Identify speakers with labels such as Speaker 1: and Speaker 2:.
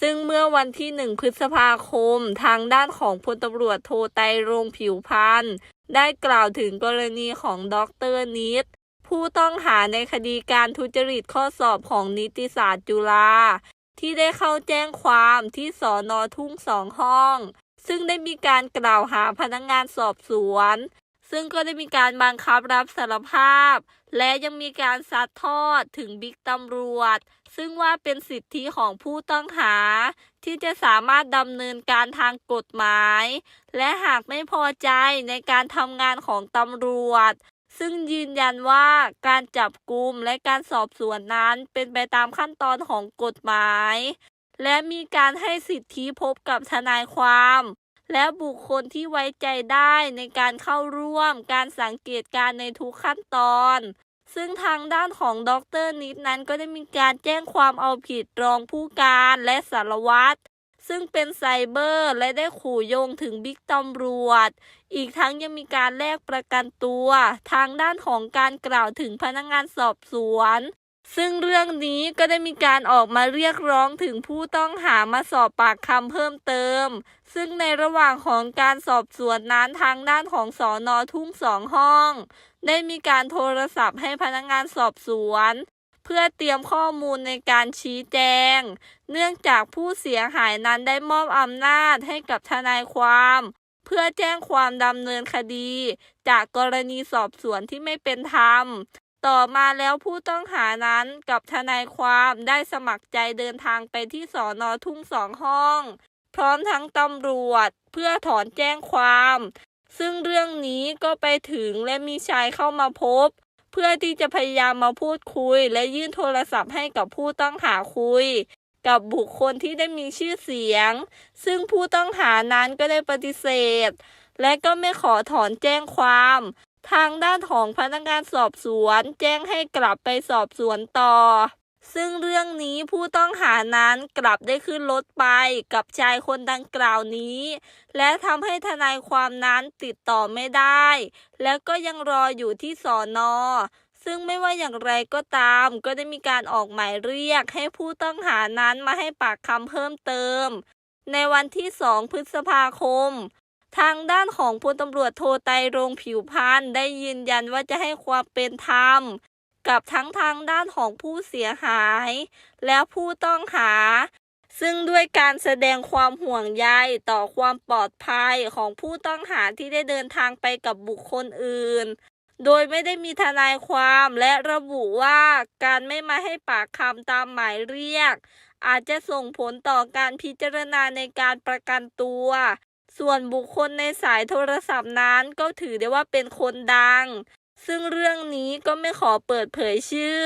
Speaker 1: ซึ่งเมื่อวันที่ 1 พฤษภาคม ทางด้านของพลตำรวจโทไตรงผิวพันธ์ได้กล่าวถึงกรณีของดรนิดผู้ต้องหาในคดีการทุจริตข้อสอบของนิติศาสตร์จุฬาที่ได้เข้าแจ้งความที่สอนอทุ่งสองห้อง ซึ่งได้มีการกล่าวหาพนักงานสอบสวน ซึ่งก็ได้มีการบังคับรับสารภาพ และยังมีการซัดทอดถึงบิ๊กตำรวจ ซึ่งว่าเป็นสิทธิของผู้ต้องหา ที่จะสามารถดำเนินการทางกฎหมาย และหากไม่พอใจในการทำงานของตำรวจ ซึ่งยืนยันว่าการจับกลุมและการสอบสวนนั้นเป็นไปตามขั้นตอนของกฎหมาย และมีการให้สิทธิพบกับทนายความ และบุคคลที่ไว้ใจได้ในการเข้าร่วมการสังเกตการในทุกขั้นตอน ซึ่งทางด้านของดรนิดนั้นก็ได้มีการแจ้งความเอาผิดรองผู้การและสารวัตรซึ่งเป็นไซเบอร์และได้ขู่โยงถึงบิ๊กตำรวจ อีกทั้งยังมีการแลกประกันตัว ทางด้านของการกล่าวถึงพนักงานสอบสวน ซึ่งเรื่องนี้ก็ได้มีการออกมาเรียกร้องถึงผู้ต้องหามาสอบปากคำเพิ่มเติม ซึ่งในระหว่างของการสอบสวนนั้นทางด้านของสอนอทุ่งสองห้อง ได้มีการโทรศัพท์ให้พนักงานสอบสวน เพื่อเตรียมข้อมูลในการชี้แจง เนื่องจากผู้เสียหายนั้นได้มอบอำนาจให้กับทนายความ เพื่อแจ้งความดำเนินคดี จากกรณีสอบสวนที่ไม่เป็นธรรม ต่อมาแล้วผู้ต้องหานั้นกับทนายความได้สมัครใจเดินทางไปที่สอนอทุ่งสองห้อง พร้อมทั้งตำรวจเพื่อถอนแจ้งความ ซึ่งเรื่องนี้ก็ไปถึงและมีชายเข้ามาพบ เพื่อที่จะพยายามมาพูดคุย และยื่นโทรศัพท์ให้กับผู้ต้องหาคุย กับบุคคลที่ได้มีชื่อเสียง ซึ่งผู้ต้องหานั้นก็ได้ปฏิเสธ และก็ไม่ขอถอนแจ้งความ ทางด้านของพนักงานสอบสวน แจ้งให้กลับไปสอบสวนต่อ ซึ่งเรื่องนี้ผู้ต้องหานั้นกลับได้ขึ้นรถไปกับชายคนดังกล่าวนี้ และทำให้ทนายความนั้นติดต่อไม่ได้ แล้วก็ยังรออยู่ที่สอนอซึ่งไม่ว่าอย่างไรก็ตาม ก็ได้มีการออกหมายเรียกให้ผู้ต้องหานั้นมาให้ปากคำเพิ่มเติม ในวันที่ 2 พฤษภาคม ทางด้านของพลตำรวจโทไตรงผิวพันธ์ได้ยืนยันว่าจะให้ความเป็นธรรม กับทั้งทางด้านของผู้เสียหาย และผู้ต้องหา ซึ่งด้วยการแสดงความห่วงใยต่อความปลอดภัยของผู้ต้องหาที่ได้เดินทางไปกับบุคคลอื่น โดยไม่ได้มีทนายความและระบุว่าการไม่มาให้ปากคำตามหมายเรียก อาจจะส่งผลต่อการพิจารณาในการประกันตัว ส่วนบุคคลในสายโทรศัพท์นั้นก็ถือได้ว่าเป็นคนดัง ซึ่งเรื่องนี้ก็ไม่ขอเปิดเผยชื่อ